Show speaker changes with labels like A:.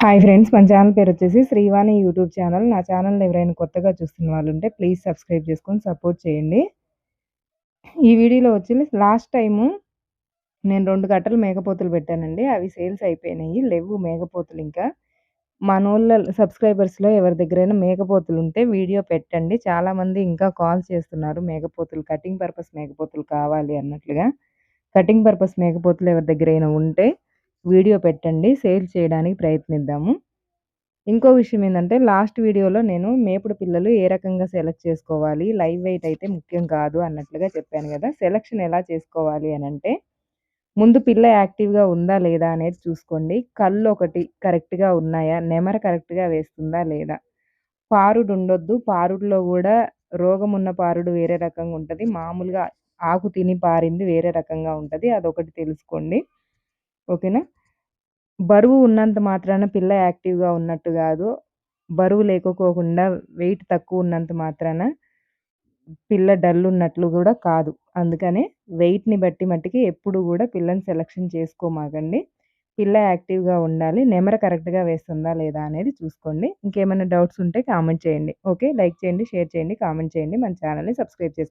A: Hi friends మన channel పేరు వచ్చేసి శ్రీవాణి యూట్యూబ్ ఛానల్. నా ఛానల్ ఎవరైనా కొత్తగా చూస్తున్న వాళ్ళు ఉంటే ప్లీజ్ సబ్స్క్రైబ్ చేసుకొని సపోర్ట్ చేయండి. ఈ వీడియోలో వచ్చి లాస్ట్ టైము నేను రెండు గట్టలు మేకపోతులు పెట్టానండి. అవి సేల్స్ అయిపోయినాయి. లేవు మేకపోతులు ఇంకా. మనోళ్ళ సబ్స్క్రైబర్స్లో ఎవరి దగ్గరైనా మేకపోతులు ఉంటే వీడియో పెట్టండి. చాలామంది ఇంకా కాల్ చేస్తున్నారు మేకపోతులు కటింగ్ పర్పస్ మేకపోతులు కావాలి అన్నట్లుగా. కటింగ్ పర్పస్ మేకపోతులు ఎవరి దగ్గరైనా ఉంటే వీడియో పెట్టండి సేల్ చేయడానికి ప్రయత్నిద్దాము. ఇంకో విషయం ఏంటంటే లాస్ట్ వీడియోలో నేను మేపుడు పిల్లలు ఏ రకంగా సెలెక్ట్ చేసుకోవాలి లైవ్ వెయిట్ అయితే ముఖ్యం కాదు అన్నట్లుగా చెప్పాను కదా సెలక్షన్ ఎలా చేసుకోవాలి అని అంటే ముందు పిల్ల యాక్టివ్గా ఉందా లేదా అనేది చూసుకోండి. కళ్ళు ఒకటి కరెక్ట్గా ఉన్నాయా నెమర కరెక్ట్గా వేస్తుందా లేదా. పారుడు ఉండొద్దు పారుడులో కూడా రోగం ఉన్న పారుడు వేరే రకంగా ఉంటుంది మామూలుగా ఆకు తిని పారింది వేరే రకంగా ఉంటుంది అదొకటి తెలుసుకోండి. ఓకేనా? బరువు ఉన్నంత మాత్రాన పిల్ల యాక్టివ్‌గా ఉన్నట్టు గాదు. బరువు లేకపోకుండా వెయిట్ తక్కువ ఉన్నంత మాత్రాన పిల్ల డల్ ఉన్నట్లు గూడా కాదు. అందుకనే వెయిట్‌ని బట్టి మట్టికి ఎప్పుడు గూడా పిల్లని సెలక్షన్ చేసుకోమాకండి. పిల్ల యాక్టివ్‌గా ఉండాలి. నెమర కరెక్ట్‌గా వేస్తుందా లేదా అనేది చూసుకోండి. ఇంకేమైనా డౌట్స్ ఉంటే కామెంట్ చేయండి. ఓకే. లైక్ చేయండి, షేర్ చేయండి, కామెంట్ చేయండి. మన ఛానల్‌ని సబ్స్క్రైబ్ చేసుకోండి.